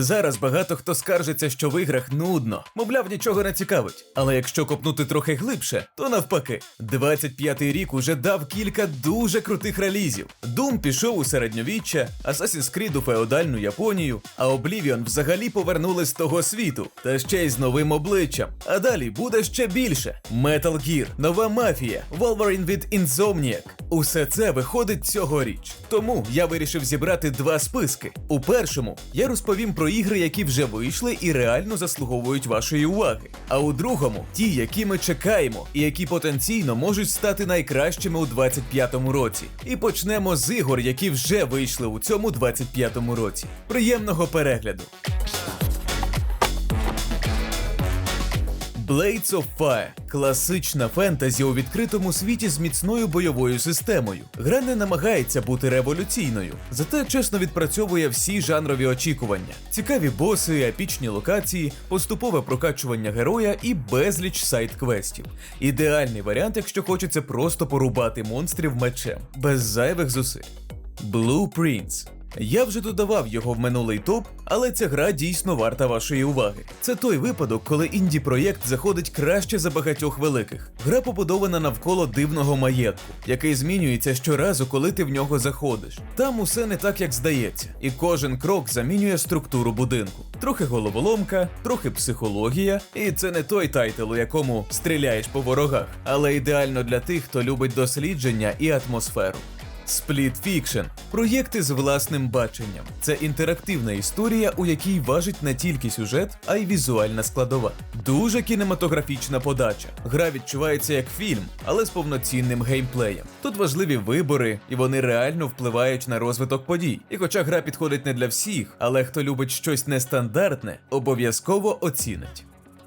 Зараз багато хто скаржиться, що в іграх нудно, мовляв, нічого не цікавить. Але якщо копнути трохи глибше, то навпаки, 25-й рік уже дав кілька дуже крутих релізів. Doom пішов у середньовіччя, Assassin's Creed у феодальну Японію, а Oblivion взагалі повернули з того світу, та ще й з новим обличчям. А далі буде ще більше: Metal Gear, нова мафія, Wolverine від Insomniac. Усе це виходить цьогоріч. Тому я вирішив зібрати два списки. У першому я розповім про ігри, які вже вийшли і реально заслуговують вашої уваги. А у другому ті, які ми чекаємо, і які потенційно можуть стати найкращими у 25-му році. І почнемо з ігор, які вже вийшли у цьому 25-му році. Приємного перегляду! Blades of Fire – класична фентезі у відкритому світі з міцною бойовою системою. Гра не намагається бути революційною, зате чесно відпрацьовує всі жанрові очікування: цікаві боси, епічні локації, поступове прокачування героя і безліч сайт-квестів. Ідеальний варіант, якщо хочеться просто порубати монстрів мечем, без зайвих зусиль. Blueprints я вже додавав його в минулий топ, але ця гра дійсно варта вашої уваги. Це той випадок, коли інді-проєкт заходить краще за багатьох великих. Гра побудована навколо дивного маєтку, який змінюється щоразу, коли ти в нього заходиш. Там усе не так, як здається, і кожен крок замінює структуру будинку. Трохи головоломка, трохи психологія, і це не той тайтл, у якому стріляєш по ворогах, але ідеально для тих, хто любить дослідження і атмосферу. Split Fiction – проєкти з власним баченням. Це інтерактивна історія, у якій важить не тільки сюжет, а й візуальна складова. Дуже кінематографічна подача. Гра відчувається як фільм, але з повноцінним геймплеєм. Тут важливі вибори, і вони реально впливають на розвиток подій. І хоча гра підходить не для всіх, але хто любить щось нестандартне, обов'язково оцінить.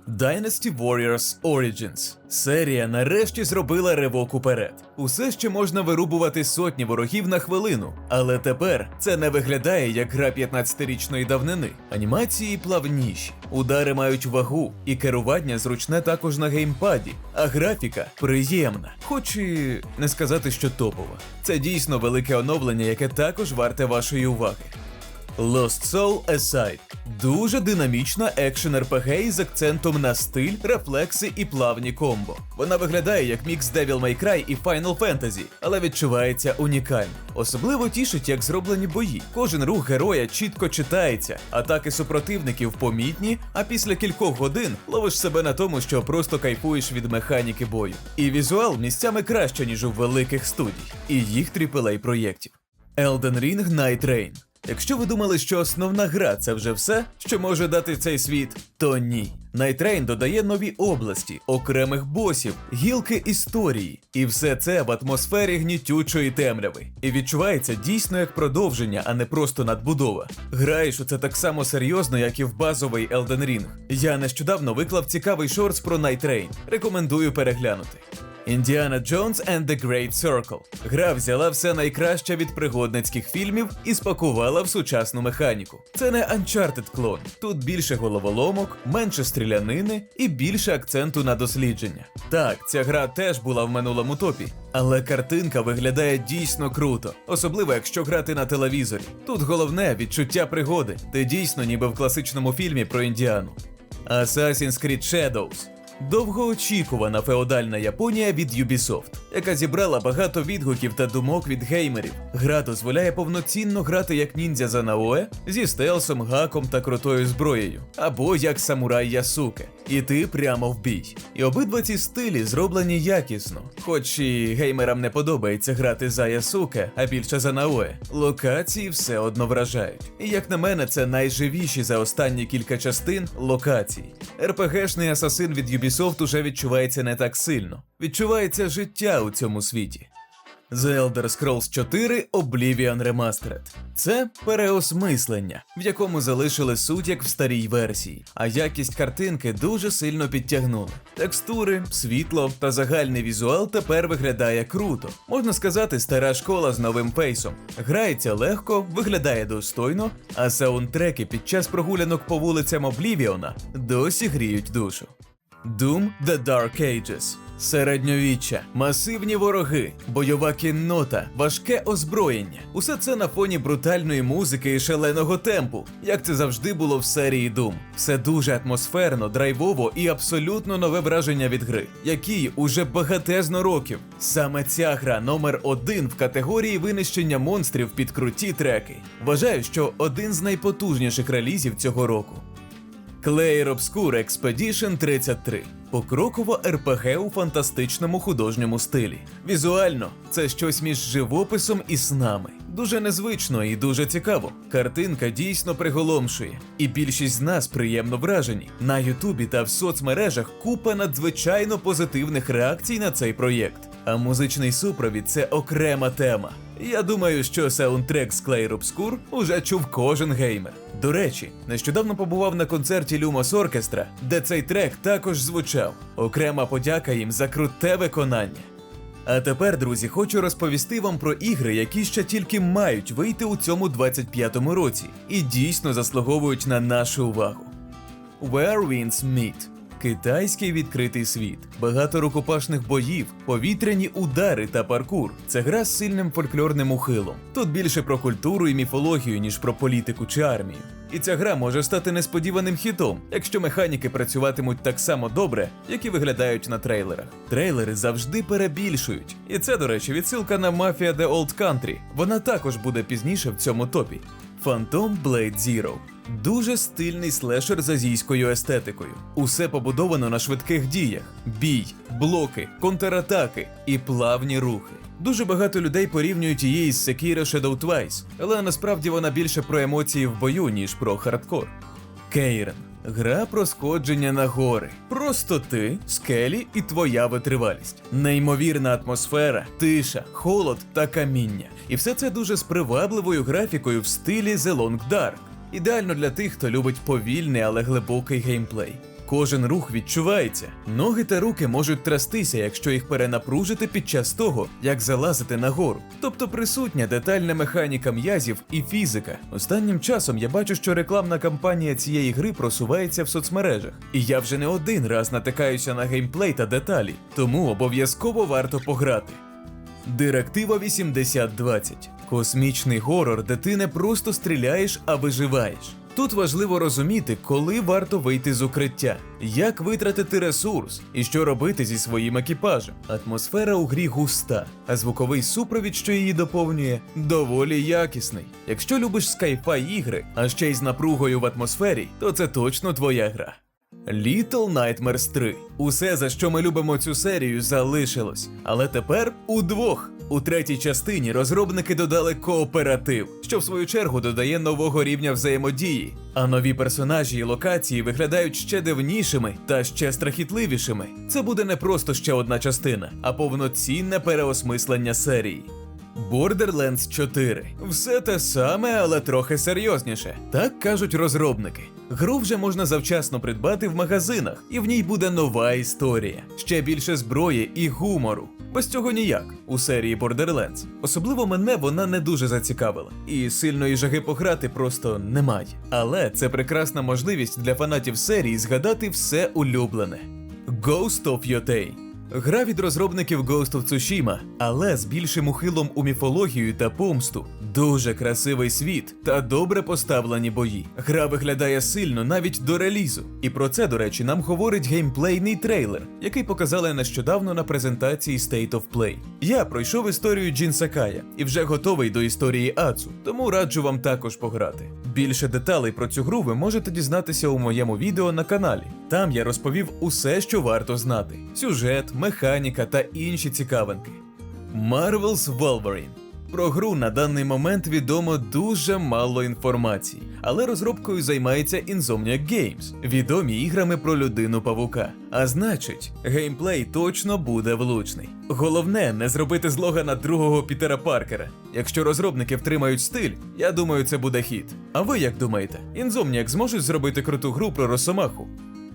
Dynasty Warriors Origins. Серія нарешті зробила ривок уперед. Усе ще можна вирубувати сотні ворогів на хвилину, але тепер це не виглядає як гра 15-річної давнини. Анімації плавніші, удари мають вагу, і керування зручне також на геймпаді, а графіка приємна, хоч і не сказати, що топова. Це дійсно велике оновлення, яке також варте вашої уваги. Lost Soul Aside дуже динамічна екшен RPG із акцентом на стиль, рефлекси і плавні комбо. Вона виглядає як мікс Devil May Cry і Final Fantasy, але відчувається унікально. Особливо тішить, як зроблені бої. Кожен рух героя чітко читається, атаки супротивників помітні, а після кількох годин ловиш себе на тому, що просто кайфуєш від механіки бою. І візуал місцями краще, ніж у великих студій, і їх AAA проєктів. Elden Ring Night Rain Якщо ви думали, що основна гра це вже все, що може дати цей світ, то ні. Найтрейн додає нові області, окремих босів, гілки історії, і все це в атмосфері гнітючої темряви. І відчувається дійсно як продовження, а не просто надбудова. Граєш у це так само серйозно, як і в базовий Elden Ring. Я нещодавно виклав цікавий шортс про Найтрейн. Рекомендую переглянути. Індіана Джонс and the Great Circle. Гра взяла все найкраще від пригодницьких фільмів і спакувала в сучасну механіку. Це не Uncharted клон. Тут більше головоломок, менше стрілянини і більше акценту на дослідження. Так, ця гра теж була в минулому топі, але картинка виглядає дійсно круто, особливо якщо грати на телевізорі. Тут головне відчуття пригоди, ти дійсно ніби в класичному фільмі про Індіану. Assassin's Creed Shadows довгоочікувана феодальна Японія від Ubisoft, яка зібрала багато відгуків та думок від геймерів. Гра дозволяє повноцінно грати як ніндзя за Наоe зі стелсом, гаком та крутою зброєю, або як самурай Ясуке. Іти прямо в бій. І обидва ці стилі зроблені якісно. Хоч і геймерам не подобається грати за Ясуке, а більше за Наоe, локації все одно вражають. І як на мене, це найживіші за останні кілька частин локації. РПГшний асасин від Ubisoft уже відчувається не так сильно. Відчувається життя у цьому світі. The Elder Scrolls 4 Oblivion Remastered. Це переосмислення, в якому залишили суть як в старій версії, а якість картинки дуже сильно підтягнули. Текстури, світло та загальний візуал тепер виглядає круто. Можна сказати, стара школа з новим фейсом. Грається легко, виглядає достойно, а саундтреки під час прогулянок по вулицям Облівіона досі гріють душу. Doom The Dark Ages Середньовіччя, масивні вороги, бойова кіннота, важке озброєння. Усе це на фоні брутальної музики і шаленого темпу, як це завжди було в серії Doom. Все дуже атмосферно, драйвово і абсолютно нове враження від гри, якій уже багатезно років. Саме ця гра номер один в категорії винищення монстрів під круті треки. Вважаю, що один з найпотужніших релізів цього року. Clair Obscure Expedition 33. Покроково РПГ у фантастичному художньому стилі. Візуально це щось між живописом і снами. Дуже незвично і дуже цікаво. Картинка дійсно приголомшує, і більшість з нас приємно вражені. На Ютубі та в соцмережах купа надзвичайно позитивних реакцій на цей проєкт. А музичний супровід це окрема тема. Я думаю, що саундтрек з Clair Obscure уже чув кожен геймер. До речі, нещодавно побував на концерті Lumos Orchestra, де цей трек також звучав. Окрема подяка їм за круте виконання. А тепер, друзі, хочу розповісти вам про ігри, які ще тільки мають вийти у цьому 25-му році, і дійсно заслуговують на нашу увагу. Where Winds Meet Китайський відкритий світ, багато рукопашних боїв, повітряні удари та паркур. Це гра з сильним фольклорним ухилом. Тут більше про культуру і міфологію, ніж про політику чи армію. І ця гра може стати несподіваним хітом, якщо механіки працюватимуть так само добре, як і виглядають на трейлерах. Трейлери завжди перебільшують. І це, до речі, відсилка на Mafia The Old Country. Вона також буде пізніше в цьому топі. Phantom Blade Zero. Дуже стильний слешер з азійською естетикою. Усе побудовано на швидких діях: бій, блоки, контратаки і плавні рухи. Дуже багато людей порівнюють її із Sekiro Shadow Twice, але насправді вона більше про емоції в бою, ніж про хардкор. Кейрен. Гра про сходження на гори. Просто ти, скелі і твоя витривалість. Неймовірна атмосфера, тиша, холод та каміння. І все це дуже з привабливою графікою в стилі The Long Dark. Ідеально для тих, хто любить повільний, але глибокий геймплей. Кожен рух відчувається. Ноги та руки можуть трястися, якщо їх перенапружити під час того, як залазити нагору. Тобто присутня детальна механіка м'язів і фізика. Останнім часом я бачу, що рекламна кампанія цієї гри просувається в соцмережах, і я вже не один раз натикаюся на геймплей та деталі, тому обов'язково варто пограти. Директива 8020. Космічний горор, де ти не просто стріляєш, а виживаєш. Тут важливо розуміти, коли варто вийти з укриття, як витратити ресурс і що робити зі своїм екіпажем. Атмосфера у грі густа, а звуковий супровід, що її доповнює, доволі якісний. Якщо любиш скайфай ігри, а ще й з напругою в атмосфері, то це точно твоя гра. Little Nightmares 3. Усе, за що ми любимо цю серію, залишилось. Але тепер удвох. У третій частині розробники додали кооператив, що в свою чергу додає нового рівня взаємодії. А нові персонажі і локації виглядають ще дивнішими та ще страхітливішими. Це буде не просто ще одна частина, а повноцінне переосмислення серії. Borderlands 4. Все те саме, але трохи серйозніше. Так кажуть розробники. Гру вже можна завчасно придбати в магазинах, і в ній буде нова історія, ще більше зброї і гумору. Без цього ніяк у серії Borderlands. Особливо мене вона не дуже зацікавила, і сильної жаги пограти просто немає. Але це прекрасна можливість для фанатів серії згадати все улюблене. Ghost of Yotei Гра від розробників Ghost of Tsushima, але з більшим ухилом у міфологію та помсту. Дуже красивий світ та добре поставлені бої. Гра виглядає сильно навіть до релізу. І про це, до речі, нам говорить геймплейний трейлер, який показали нещодавно на презентації State of Play. Я пройшов історію Джін Сакая і вже готовий до історії Ацу, тому раджу вам також пограти. Більше деталей про цю гру ви можете дізнатися у моєму відео на каналі. Там я розповів усе, що варто знати: сюжет, механіка та інші цікавинки. Marvel's Wolverine. Про гру на даний момент відомо дуже мало інформації, але розробкою займається Insomniac Games, відомі іграми про людину павука. А значить, геймплей точно буде влучний. Головне не зробити злога на другого Пітера Паркера. Якщо розробники втримають стиль, я думаю, це буде хіт. А ви як думаєте, Insomniac зможуть зробити круту гру про Росомаху?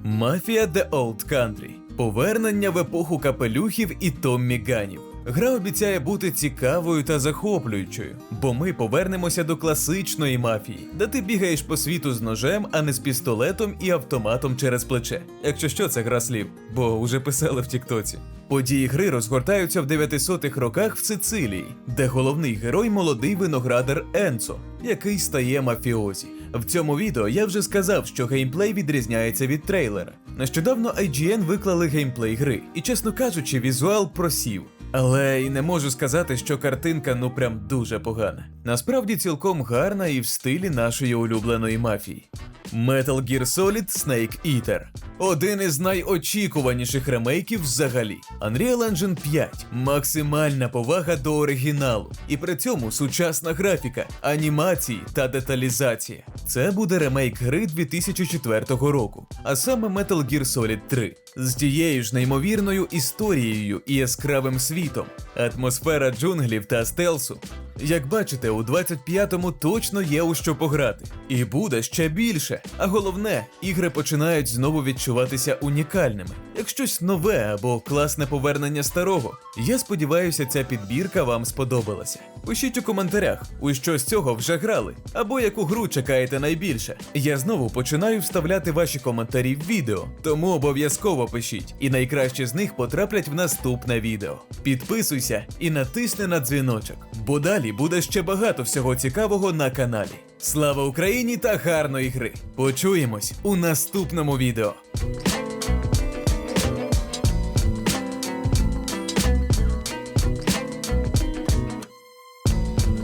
Мафія The Old Country. Повернення в епоху капелюхів і Томмі Ганів. Гра обіцяє бути цікавою та захоплюючою, бо ми повернемося до класичної мафії, де ти бігаєш по світу з ножем, а не з пістолетом і автоматом через плече. Якщо що, це гра слів, бо уже писали в Тіктоці. Події гри розгортаються в 900-х роках в Сицилії, де головний герой молодий виноградар Енцо, який стає мафіозі. В цьому відео я вже сказав, що геймплей відрізняється від трейлера. Нещодавно IGN виклали геймплей гри, і чесно кажучи, візуал просів. Але й не можу сказати, що картинка ну прям дуже погана. Насправді цілком гарна і в стилі нашої улюбленої мафії. Metal Gear Solid Snake Eater один із найочікуваніших ремейків взагалі. Unreal Engine 5 максимальна повага до оригіналу, і при цьому сучасна графіка, анімації та деталізація. Це буде ремейк гри 2004 року, а саме Metal Gear Solid 3. З тією ж неймовірною історією і яскравим світом, атмосфера джунглів та стелсу. Як бачите, у 25-му точно є у що пограти, і буде ще більше. А головне, ігри починають знову відчуватися унікальними, як щось нове або класне повернення старого. Я сподіваюся, ця підбірка вам сподобалася. Пишіть у коментарях, у що з цього вже грали, або яку гру чекаєте найбільше. Я знову починаю вставляти ваші коментарі в відео, тому обов'язково пишіть, і найкращі з них потраплять в наступне відео. Підписуйся і натисни на дзвіночок, бо далі буде ще багато всього цікавого на каналі. Слава Україні та гарної гри! Почуємось у наступному відео.